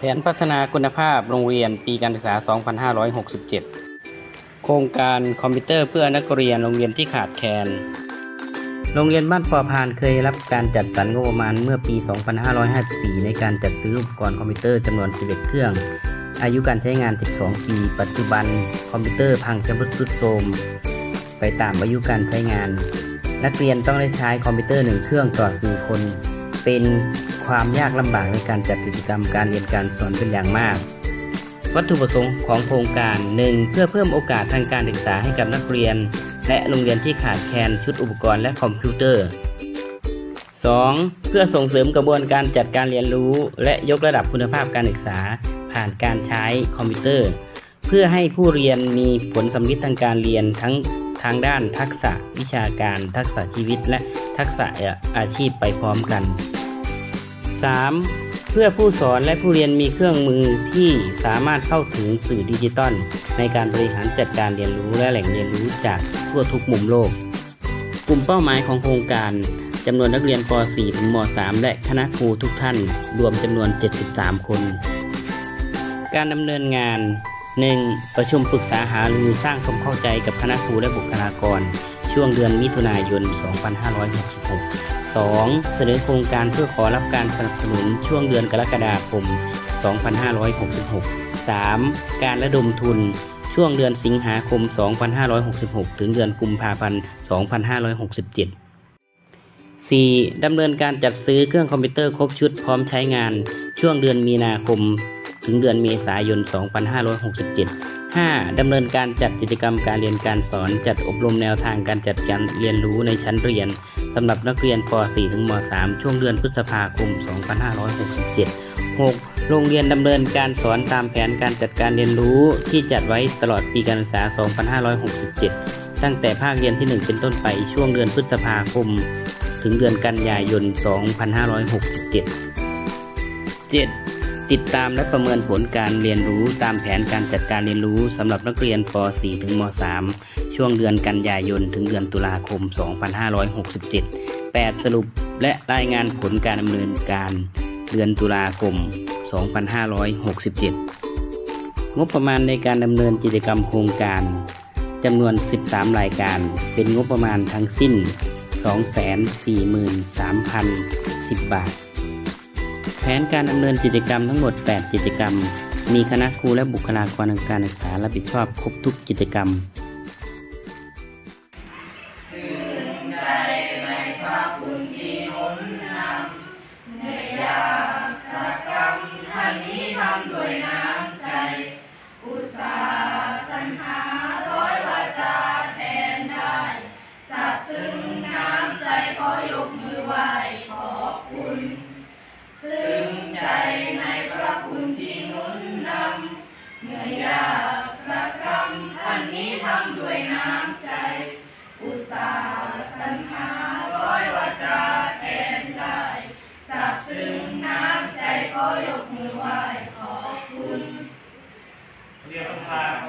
แผนพัฒนาคุณภาพโรงเรียนปีการศึกษา 2567 โครงการคอมพิวเตอร์เพื่อนักเรียนโรงเรียนที่ขาดแคลน โรงเรียนบ้านปอพานเคยรับการจัดสรรงบประมาณเมื่อปี 2554 ในการจัดซื้ออุปกรณ์คอมพิวเตอร์จำนวน 11 เครื่อง อายุการใช้งาน 12 ปี ปัจจุบันคอมพิวเตอร์พังชำรุดทรุดโทรมไปตามอายุการใช้งาน นักเรียนต้องได้ใช้คอมพิวเตอร์หนึ่งเครื่องต่อ 4 คน เป็นความยากลำบากในการจัดกิจกรรมการเรียนการสอนเป็นอย่างมาก วัตถุประสงค์ของโครงการ 1. เพื่อเพิ่มโอกาสทางการศึกษาให้กับนักเรียน และโรงเรียนที่ขาดแคลนชุดอุปกรณ์และคอมพิวเตอร์ 2. เพื่อส่งเสริมกระบวนการจัดการเรียนรู้ และยกระดับคุณภาพการศึกษา ผ่านการใช้คอมพิวเตอร์ เพื่อให้ผู้เรียนมีผลสำลิดทางการเรียนทั้งทางด้านทักษะวิชาการ ทักษะชีวิตและทักษะอาชีพไปพร้อมกัน 3. เพื่อผู้สอนและผู้เรียนมีเครื่องมือที่สามารถเข้าถึงสื่อดิจิตอลในการบริหารจัดการเรียนรู้และแหล่งเรียนรู้จากทั่วทุกมุมโลก กลุ่มเป้าหมายของโครงการจำนวนนักเรียนป .4 ถึงม .3 และคณะครูทุกท่าน รวมจำนวน 73 คน การดำเนินงาน 1. ประชุมปรึกษาหารือสร้างความเข้าใจกับคณะครูและบุคลากร ช่วงเดือนมิถุนายน 2566 2. เสนอโครงการเพื่อขอรับการสนับสนุนช่วงเดือนกรกฎาคม 2566 3. การระดมทุนช่วงเดือนสิงหาคม 2566 ถึงเดือนกุมภาพันธ์ 2567 4. ดำเนินการจัดซื้อเครื่องคอมพิวเตอร์ครบชุดพร้อมใช้งานช่วงเดือนมีนาคม ถึงเดือนเมษายน 2567 5. ดำเนินการจัดกิจกรรมการเรียนการสอนจัดอบรมแนวทางการจัดการเรียนรู้ในชั้นเรียนสำหรับนักเรียนป .4 ถึงม .3 ช่วงเดือนพฤษภาคม 2567 6. โรงเรียนดำเนินการสอนตามแผนการจัดการเรียนรู้ที่จัดไว้ตลอดปีการศึกษา 2567 ตั้งแต่ภาคเรียนที่ 1 เป็นต้นไปช่วงเดือนพฤษภาคม ถึงเดือนกันยายน 2567 7. ติดตามและประเมินผลการเรียนรู้ตามแผนการจัดการเรียนรู้สำหรับนักเรียนป .4 ถึงม .3 ช่วงเดือนกันยายน ถึงเดือนตุลาคม 2567 8. สรุปและรายงานผลการดำเนินการเดือนตุลาคม 2567 งบประมาณในการดำเนินกิจกรรมโครงการจำนวน 13 รายการ เป็นงบประมาณทั้งสิ้น 243,010 บาท นการดำเนินกิจกรรมทั้งหมด 8 กิจกรรม มีคณะครูและบุคลากรทางการศึกษารับผิดชอบครบทุกกิจกรรม เมื่อยากพระคำท่านนี้ทำด้วยน้ำใจ อุตส่าห์สรรหาร้อยวาจาแทนได้สาบซึ้งน้ำใจขอยกมือไหว้ขอบคุณเรียกพระ